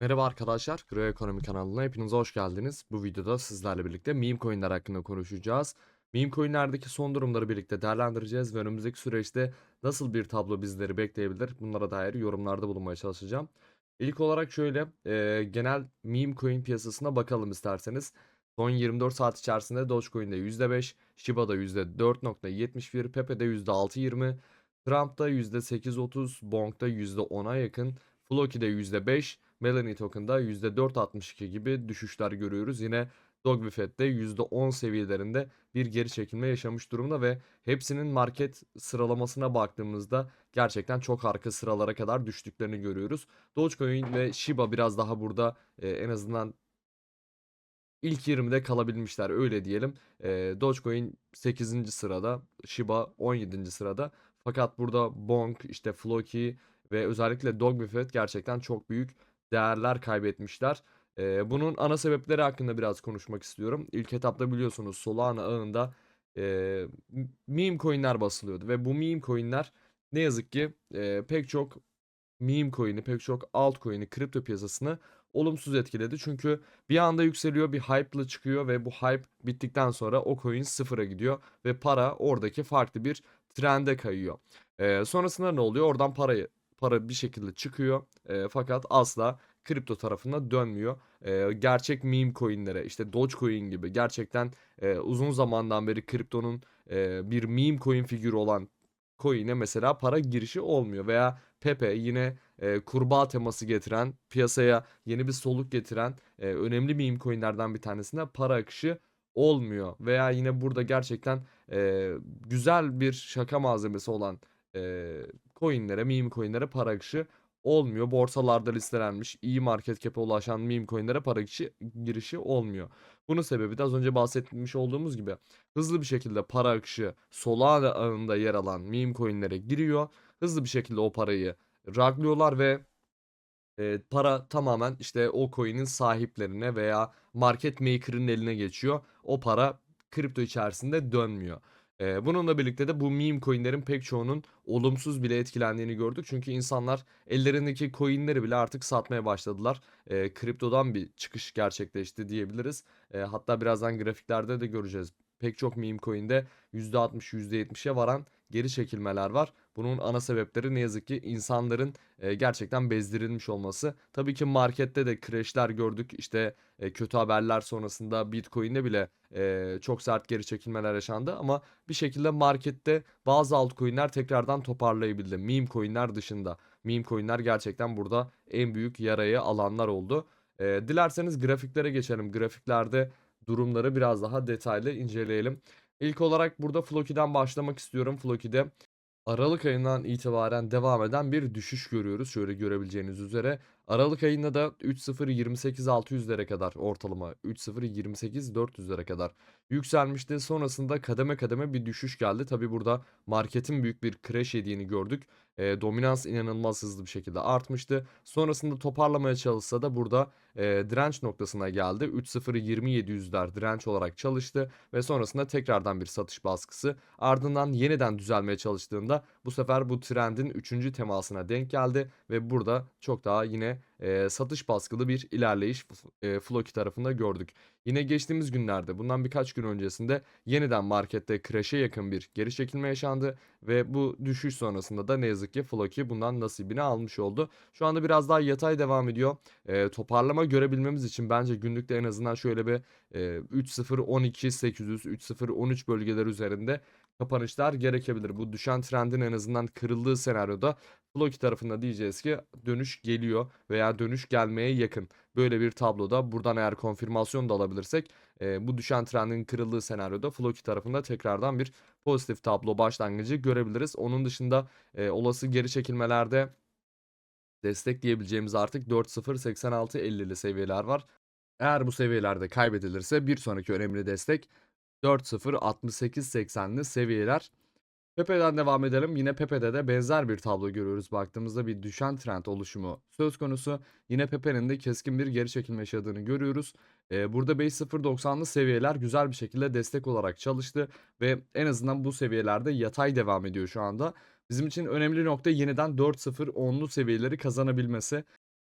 Merhaba arkadaşlar, Gro Ekonomi kanalına hepiniz hoş geldiniz. Bu videoda sizlerle birlikte meme coinler hakkında konuşacağız. Meme coinlerdeki son durumları birlikte değerlendireceğiz ve önümüzdeki süreçte nasıl bir tablo bizleri bekleyebilir bunlara dair yorumlarda bulunmaya çalışacağım. İlk olarak şöyle e, genel meme coin piyasasına bakalım isterseniz. Son 24 saat içerisinde Dogecoin'de %5, Shiba'da %4.71, Pepe'de %6.20, Trump'da %8.30, Bonk'da %10'a yakın, Floki'de %5, Melanie Token'da %4.62 gibi düşüşler görüyoruz. Yine Dogvifet'te %10 seviyelerinde bir geri çekilme yaşamış durumda ve hepsinin market sıralamasına baktığımızda gerçekten çok arka sıralara kadar düştüklerini görüyoruz. Dogecoin ve Shiba biraz daha burada e, en azından ilk 20'de kalabilmişler öyle diyelim. E, Dogecoin 8. sırada, Shiba 17. sırada. Fakat burada Bonk, işte Floki ve özellikle Dogvifet gerçekten çok büyük değerler kaybetmişler. Bunun ana sebepleri hakkında biraz konuşmak istiyorum. İlk etapta biliyorsunuz Solana ağında e, meme coinler basılıyordu ve bu meme coinler ne yazık ki e, pek çok meme coin'i, pek çok altcoin'i, kripto piyasasını olumsuz etkiledi. Çünkü bir anda yükseliyor, bir hype'la çıkıyor ve bu hype bittikten sonra o coin sıfıra gidiyor ve para oradaki farklı bir trende kayıyor. Ee, sonrasında ne oluyor? Oradan parayı para bir şekilde çıkıyor. E, fakat asla kripto tarafına dönmüyor. E, gerçek meme coinlere işte Dogecoin gibi gerçekten e, uzun zamandan beri kriptonun e, bir meme coin figürü olan coin'e mesela para girişi olmuyor veya Pepe yine e, kurbağa teması getiren piyasaya yeni bir soluk getiren e, önemli meme coinlerden bir tanesinde para akışı olmuyor veya yine burada gerçekten e, güzel bir şaka malzemesi olan e, coinlere, meme coinlere para akışı olmuyor. Borsalarda listelenmiş iyi market cap'e ulaşan meme coinlere para girişi, girişi olmuyor. Bunun sebebi de az önce bahsetmiş olduğumuz gibi hızlı bir şekilde para akışı Solana ağında yer alan meme coinlere giriyor. Hızlı bir şekilde o parayı raglıyorlar ve e, para tamamen işte o coin'in sahiplerine veya market maker'ın eline geçiyor. O para kripto içerisinde dönmüyor. Bununla birlikte de bu meme coin'lerin pek çoğunun olumsuz bile etkilendiğini gördük. Çünkü insanlar ellerindeki coin'leri bile artık satmaya başladılar. Eee, kriptodan bir çıkış gerçekleşti diyebiliriz. Eee, hatta birazdan grafiklerde de göreceğiz. Pek çok meme coin'de %60, %70'e varan geri çekilmeler var. Bunun ana sebepleri ne yazık ki insanların e, gerçekten bezdirilmiş olması. Tabii ki markette de crash'ler gördük. İşte e, kötü haberler sonrasında Bitcoin'de bile e, çok sert geri çekilmeler yaşandı ama bir şekilde markette bazı altcoin'ler tekrardan toparlayabildi. Meme coin'ler dışında. Meme coin'ler gerçekten burada en büyük yarayı alanlar oldu. E, dilerseniz grafiklere geçelim. Grafiklerde durumları biraz daha detaylı inceleyelim. İlk olarak burada Floki'den başlamak istiyorum. Floki'de Aralık ayından itibaren devam eden bir düşüş görüyoruz. Şöyle görebileceğiniz üzere. Aralık ayında da 3.028.600'lere kadar ortalama 3.028.400'lere kadar yükselmişti. Sonrasında kademe kademe bir düşüş geldi. Tabi burada marketin büyük bir crash yediğini gördük. E, dominans inanılmaz hızlı bir şekilde artmıştı. Sonrasında toparlamaya çalışsa da burada e, direnç noktasına geldi. 3.02700'ler direnç olarak çalıştı ve sonrasında tekrardan bir satış baskısı. Ardından yeniden düzelmeye çalıştığında bu sefer bu trendin 3. temasına denk geldi ve burada çok daha yine e, satış baskılı bir ilerleyiş e, Floki tarafında gördük. Yine geçtiğimiz günlerde bundan birkaç gün öncesinde yeniden markette crash'e yakın bir geri çekilme yaşandı ve bu düşüş sonrasında da ne yazık ki Floki bundan nasibini almış oldu. Şu anda biraz daha yatay devam ediyor. E, toparlama görebilmemiz için bence günlükte en azından şöyle bir e, 3.0 800 3.0 bölgeler üzerinde kapanışlar gerekebilir. Bu düşen trendin en azından kırıldığı senaryoda Floki tarafında diyeceğiz ki dönüş geliyor veya dönüş gelmeye yakın. Böyle bir tabloda buradan eğer konfirmasyon da alabilirsek e, bu düşen trendin kırıldığı senaryoda Floki tarafında tekrardan bir pozitif tablo başlangıcı görebiliriz. Onun dışında e, olası geri çekilmelerde destek diyebileceğimiz artık 4.086.50'li seviyeler var. Eğer bu seviyelerde kaybedilirse bir sonraki önemli destek 4.068.80'li seviyeler. Pepe'den devam edelim. Yine Pepe'de de benzer bir tablo görüyoruz. Baktığımızda bir düşen trend oluşumu söz konusu. Yine Pepe'nin de keskin bir geri çekilme yaşadığını görüyoruz. Ee, burada 5.090'lı seviyeler güzel bir şekilde destek olarak çalıştı. Ve en azından bu seviyelerde yatay devam ediyor şu anda. Bizim için önemli nokta yeniden 4.0-10'lu seviyeleri kazanabilmesi.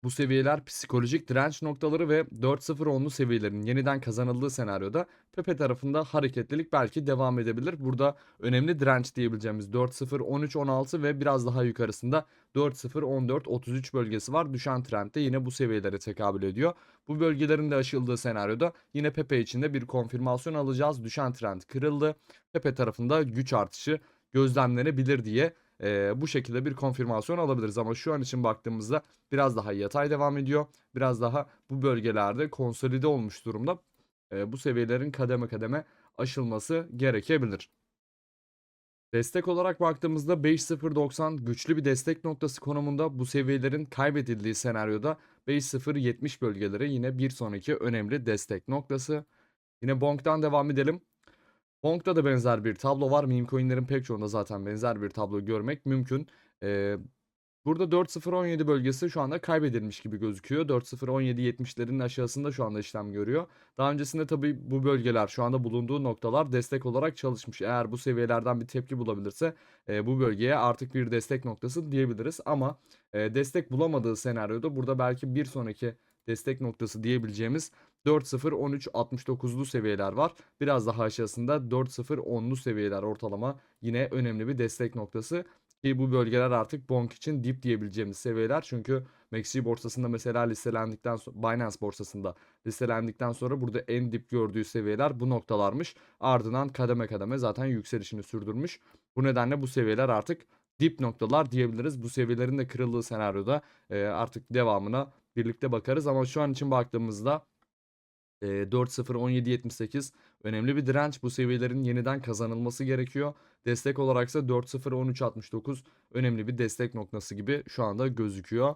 Bu seviyeler psikolojik direnç noktaları ve 4-0-10'lu seviyelerin yeniden kazanıldığı senaryoda Pepe tarafında hareketlilik belki devam edebilir. Burada önemli direnç diyebileceğimiz 4-0-13-16 ve biraz daha yukarısında 4-0-14-33 bölgesi var. Düşen trendde yine bu seviyelere tekabül ediyor. Bu bölgelerin de aşıldığı senaryoda yine Pepe için de bir konfirmasyon alacağız. Düşen trend kırıldı. Pepe tarafında güç artışı gözlemlenebilir diye e, bu şekilde bir konfirmasyon alabiliriz. Ama şu an için baktığımızda biraz daha yatay devam ediyor. Biraz daha bu bölgelerde konsolide olmuş durumda. E, bu seviyelerin kademe kademe aşılması gerekebilir. Destek olarak baktığımızda 5.090 güçlü bir destek noktası konumunda bu seviyelerin kaybedildiği senaryoda 5.070 bölgeleri yine bir sonraki önemli destek noktası. Yine Bonk'tan devam edelim. Bonk'ta da benzer bir tablo var. Meme coinlerin pek çoğunda zaten benzer bir tablo görmek mümkün. Ee, burada 4.017 bölgesi şu anda kaybedilmiş gibi gözüküyor. 4.017.70'lerin aşağısında şu anda işlem görüyor. Daha öncesinde tabii bu bölgeler şu anda bulunduğu noktalar destek olarak çalışmış. Eğer bu seviyelerden bir tepki bulabilirse e, bu bölgeye artık bir destek noktası diyebiliriz. Ama e, destek bulamadığı senaryoda burada belki bir sonraki destek noktası diyebileceğimiz 4-0-13-69'lu seviyeler var. Biraz daha aşağısında 4-0-10'lu seviyeler ortalama yine önemli bir destek noktası. Ki bu bölgeler artık bonk için dip diyebileceğimiz seviyeler. Çünkü MACD borsasında mesela listelendikten sonra Binance borsasında listelendikten sonra burada en dip gördüğü seviyeler bu noktalarmış. Ardından kademe kademe zaten yükselişini sürdürmüş. Bu nedenle bu seviyeler artık dip noktalar diyebiliriz. Bu seviyelerin de kırıldığı senaryoda artık devamına birlikte bakarız. Ama şu an için baktığımızda e, 4-0-17-78 önemli bir direnç. Bu seviyelerin yeniden kazanılması gerekiyor. Destek olaraksa 4-0-13-69 önemli bir destek noktası gibi şu anda gözüküyor.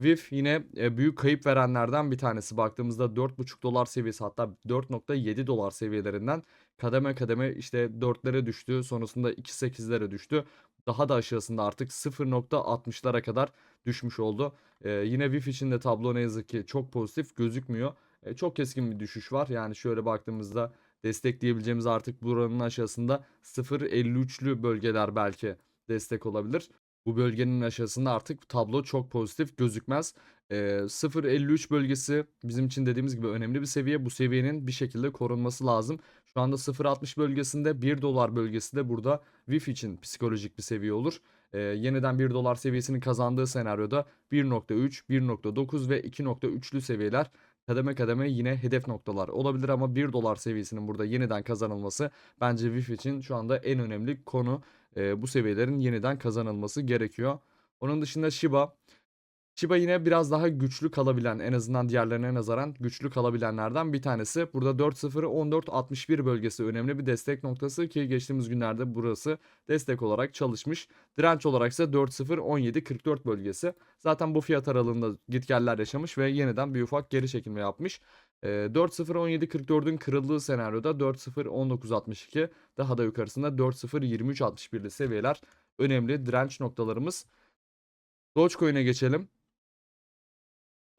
VIF yine e, büyük kayıp verenlerden bir tanesi. Baktığımızda 4.5 dolar seviyesi hatta 4.7 dolar seviyelerinden kademe kademe işte 4'lere düştü. Sonrasında 2.8'lere düştü. Daha da aşağısında artık 0.60'lara kadar düşmüş oldu. E, yine VIF için de tablo ne yazık ki çok pozitif gözükmüyor. E, çok keskin bir düşüş var. Yani şöyle baktığımızda destekleyebileceğimiz artık buranın aşağısında 0.53'lü bölgeler belki destek olabilir. Bu bölgenin aşağısında artık tablo çok pozitif gözükmez. E, 0.53 bölgesi bizim için dediğimiz gibi önemli bir seviye. Bu seviyenin bir şekilde korunması lazım. Şu anda 0.60 bölgesinde 1 dolar bölgesi de burada VIF için psikolojik bir seviye olur. E, yeniden 1 dolar seviyesini kazandığı senaryoda 1.3, 1.9 ve 2.3'lü seviyeler kademe kademe yine hedef noktalar olabilir ama 1 dolar seviyesinin burada yeniden kazanılması bence VIF için şu anda en önemli konu. E, bu seviyelerin yeniden kazanılması gerekiyor. Onun dışında Shiba Shiba yine biraz daha güçlü kalabilen en azından diğerlerine nazaran güçlü kalabilenlerden bir tanesi. Burada 4.0-14.61 bölgesi önemli bir destek noktası ki geçtiğimiz günlerde burası destek olarak çalışmış. Direnç olarak ise 4.0-17.44 bölgesi. Zaten bu fiyat aralığında gitgeller yaşamış ve yeniden bir ufak geri çekilme yapmış. E, 4.0-17.44'ün kırıldığı senaryoda 4.0-19.62 daha da yukarısında 4.0-23.61'li seviyeler önemli direnç noktalarımız. Dogecoin'e geçelim.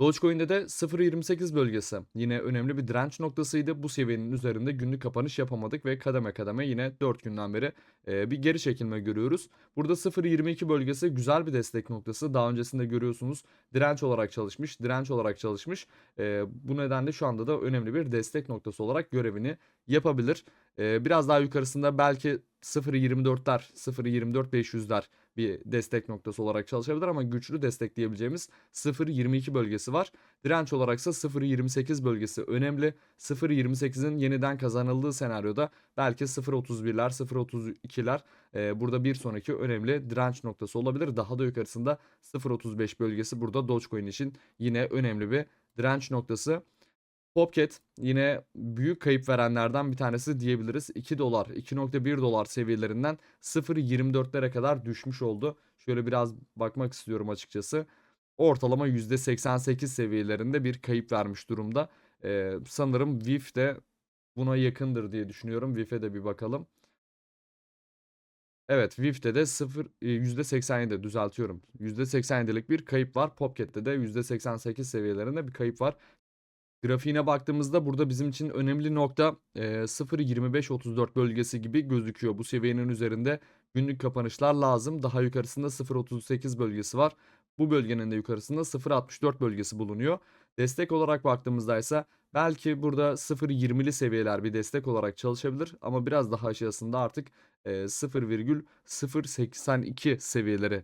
Dogecoin'de de 0.28 bölgesi yine önemli bir direnç noktasıydı. Bu seviyenin üzerinde günlük kapanış yapamadık ve kademe kademe yine 4 günden beri e, bir geri çekilme görüyoruz. Burada 0.22 bölgesi güzel bir destek noktası. Daha öncesinde görüyorsunuz direnç olarak çalışmış, direnç olarak çalışmış. E, bu nedenle şu anda da önemli bir destek noktası olarak görevini yapabilir. E, biraz daha yukarısında belki 0.24'ler, 0.24-500'ler bir destek noktası olarak çalışabilir ama güçlü destek diyebileceğimiz 0.22 bölgesi var. Direnç olaraksa 0.28 bölgesi önemli. 0.28'in yeniden kazanıldığı senaryoda belki 0.31'ler, 0.32'ler e, burada bir sonraki önemli direnç noktası olabilir. Daha da yukarısında 0.35 bölgesi burada Dogecoin için yine önemli bir direnç noktası. Popcat yine büyük kayıp verenlerden bir tanesi diyebiliriz. 2 dolar, 2.1 dolar seviyelerinden 0.24'lere kadar düşmüş oldu. Şöyle biraz bakmak istiyorum açıkçası. Ortalama %88 seviyelerinde bir kayıp vermiş durumda. Ee, sanırım VIF de buna yakındır diye düşünüyorum. VIF'e de bir bakalım. Evet VIF'te de 0 %87 düzeltiyorum. %87'lik bir kayıp var. Popcat'te de %88 seviyelerinde bir kayıp var. Grafiğine baktığımızda burada bizim için önemli nokta e, 0.25-34 bölgesi gibi gözüküyor. Bu seviyenin üzerinde günlük kapanışlar lazım. Daha yukarısında 0.38 bölgesi var. Bu bölgenin de yukarısında 0.64 bölgesi bulunuyor. Destek olarak baktığımızda ise belki burada 0.20'li seviyeler bir destek olarak çalışabilir ama biraz daha aşağısında artık e, 0,082 seviyeleri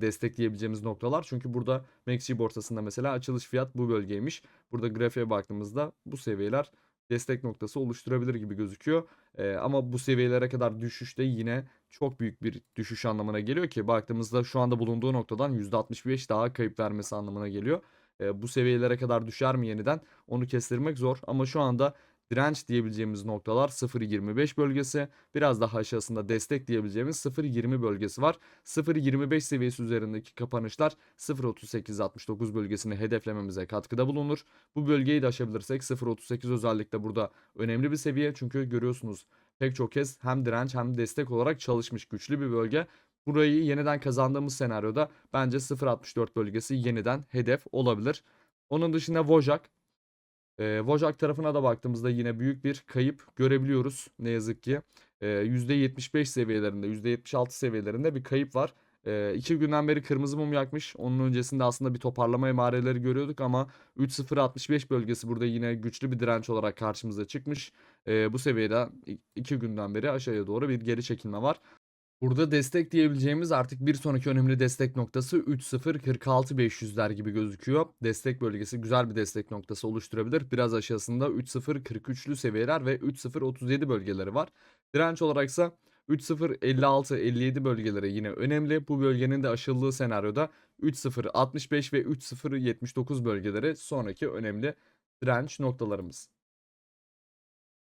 destekleyebileceğimiz noktalar. Çünkü burada MACD borsasında mesela açılış fiyat bu bölgeymiş. Burada grafiğe baktığımızda bu seviyeler destek noktası oluşturabilir gibi gözüküyor. E, ama bu seviyelere kadar düşüşte yine çok büyük bir düşüş anlamına geliyor ki baktığımızda şu anda bulunduğu noktadan %65 daha kayıp vermesi anlamına geliyor. E, bu seviyelere kadar düşer mi yeniden onu kestirmek zor ama şu anda direnç diyebileceğimiz noktalar 0.25 bölgesi. Biraz daha aşağısında destek diyebileceğimiz 0.20 bölgesi var. 0.25 seviyesi üzerindeki kapanışlar 0.38-69 bölgesini hedeflememize katkıda bulunur. Bu bölgeyi de aşabilirsek 0.38 özellikle burada önemli bir seviye. Çünkü görüyorsunuz pek çok kez hem direnç hem destek olarak çalışmış güçlü bir bölge. Burayı yeniden kazandığımız senaryoda bence 0.64 bölgesi yeniden hedef olabilir. Onun dışında Vojak e, Wojak tarafına da baktığımızda yine büyük bir kayıp görebiliyoruz ne yazık ki. E, %75 seviyelerinde, %76 seviyelerinde bir kayıp var. E, iki günden beri kırmızı mum yakmış. Onun öncesinde aslında bir toparlama emareleri görüyorduk ama 3.065 bölgesi burada yine güçlü bir direnç olarak karşımıza çıkmış. E, bu seviyede iki günden beri aşağıya doğru bir geri çekilme var. Burada destek diyebileceğimiz artık bir sonraki önemli destek noktası 3.046.500'ler gibi gözüküyor. Destek bölgesi güzel bir destek noktası oluşturabilir. Biraz aşağısında 3.043'lü seviyeler ve 3.037 bölgeleri var. Direnç olaraksa 3.056-57 bölgeleri yine önemli. Bu bölgenin de aşıldığı senaryoda 3.065 ve 3.079 bölgeleri sonraki önemli direnç noktalarımız.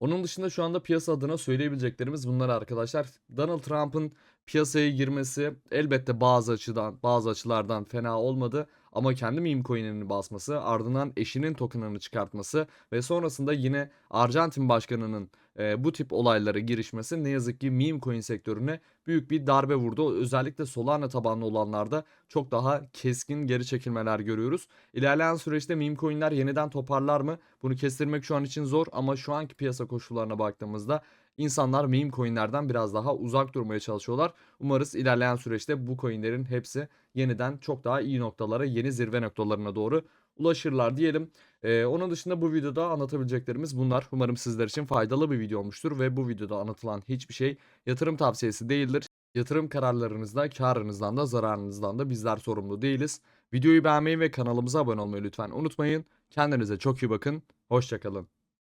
Onun dışında şu anda piyasa adına söyleyebileceklerimiz bunlar arkadaşlar. Donald Trump'ın piyasaya girmesi elbette bazı açıdan bazı açılardan fena olmadı ama kendi meme coin'ini basması, ardından eşinin token'ını çıkartması ve sonrasında yine Arjantin başkanının e, bu tip olaylara girişmesi ne yazık ki meme coin sektörüne büyük bir darbe vurdu. Özellikle Solana tabanlı olanlarda çok daha keskin geri çekilmeler görüyoruz. İlerleyen süreçte meme coin'ler yeniden toparlar mı? Bunu kestirmek şu an için zor ama şu anki piyasa koşullarına baktığımızda insanlar meme coinlerden biraz daha uzak durmaya çalışıyorlar. Umarız ilerleyen süreçte bu coinlerin hepsi yeniden çok daha iyi noktalara, yeni zirve noktalarına doğru ulaşırlar diyelim. Ee, onun dışında bu videoda anlatabileceklerimiz bunlar. Umarım sizler için faydalı bir video olmuştur ve bu videoda anlatılan hiçbir şey yatırım tavsiyesi değildir. Yatırım kararlarınızda, karınızdan da zararınızdan da bizler sorumlu değiliz. Videoyu beğenmeyi ve kanalımıza abone olmayı lütfen unutmayın. Kendinize çok iyi bakın. Hoşçakalın.